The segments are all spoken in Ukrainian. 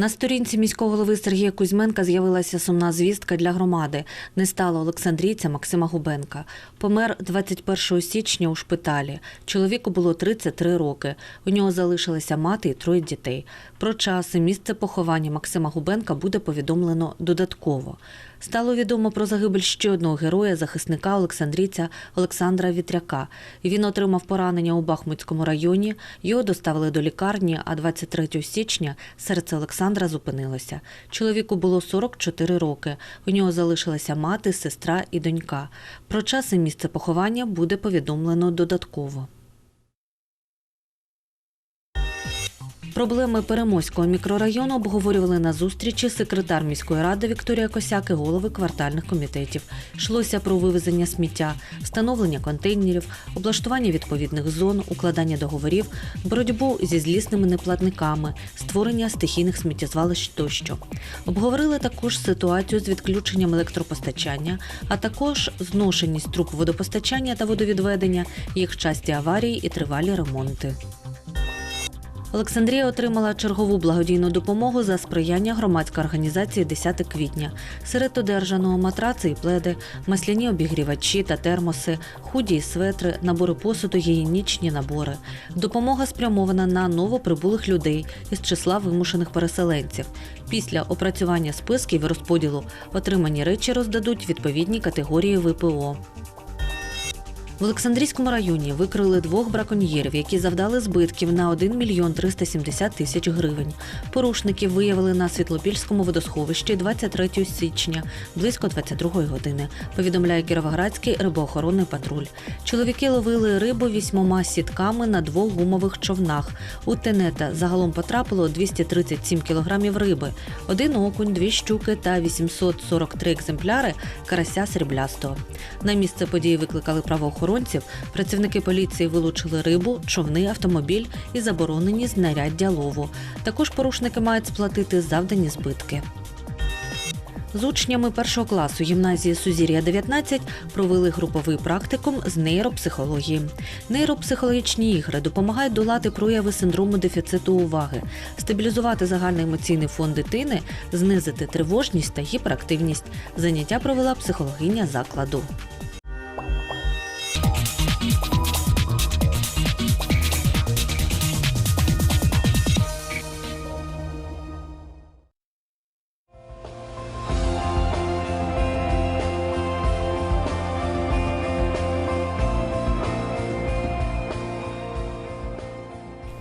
На сторінці міського голови Сергія Кузьменка з'явилася сумна звістка для громади. Не стало Олександрійця Максима Губенка. Помер 21 січня у шпиталі. Чоловіку було 33 роки. У нього залишилися мати і троє дітей. Про час і місце поховання Максима Губенка буде повідомлено додатково. Стало відомо про загибель ще одного героя, захисника Олександрійця Олександра Вітряка. Він отримав поранення у Бахмутському районі. Його доставили до лікарні, а 23 січня серце Олександра зупинилося. Чоловіку було 44 роки. У нього залишилася мати, сестра і донька. Про час і місце поховання буде повідомлено додатково. Проблеми Перемоського мікрорайону обговорювали на зустрічі секретар міської ради Вікторія Косяк і голови квартальних комітетів. Йшлося про вивезення сміття, встановлення контейнерів, облаштування відповідних зон, укладання договорів, боротьбу зі злісними неплатниками, створення стихійних сміттєзвалищ тощо. Обговорили також ситуацію з відключенням електропостачання, а також зношеність труб водопостачання та водовідведення, їх часті аварії і тривалі ремонти. Олександрія отримала чергову благодійну допомогу за сприяння громадської організації 10 квітня. Серед одержаного матраци і пледи, масляні обігрівачі та термоси, худі і светри, набори посуду, гігієнічні набори. Допомога спрямована на новоприбулих людей із числа вимушених переселенців. Після опрацювання списків і розподілу отримані речі роздадуть відповідні категорії ВПО. В Олександрійському районі викрили двох браконьєрів, які завдали збитків на 1 мільйон 370 тисяч гривень. Порушників виявили на Світлопільському водосховищі 23 січня близько 22 години. Повідомляє Кіровоградський рибоохоронний патруль. Чоловіки ловили рибу вісьмома сітками на двох гумових човнах. У тенета загалом потрапило 237 кілограмів риби, один окунь, дві щуки та 843 екземпляри карася сріблястого. На місце події викликали правоохоронців. Працівники поліції вилучили рибу, човни, автомобіль і заборонені знаряддя лову. Також порушники мають сплатити завдані збитки. З учнями першого класу гімназії Сузір'я 19 провели груповий практикум з нейропсихології. Нейропсихологічні ігри допомагають долати прояви синдрому дефіциту уваги, стабілізувати загальний емоційний фон дитини, знизити тривожність та гіперактивність. Заняття провела психологиня закладу.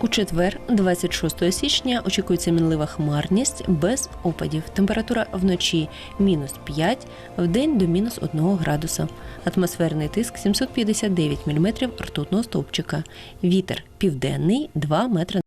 У четвер, 26 січня, очікується мінлива хмарність без опадів. Температура вночі мінус 5, в день до мінус 1 градуса. Атмосферний тиск 759 мм ртутного стовпчика. Вітер південний 2 метри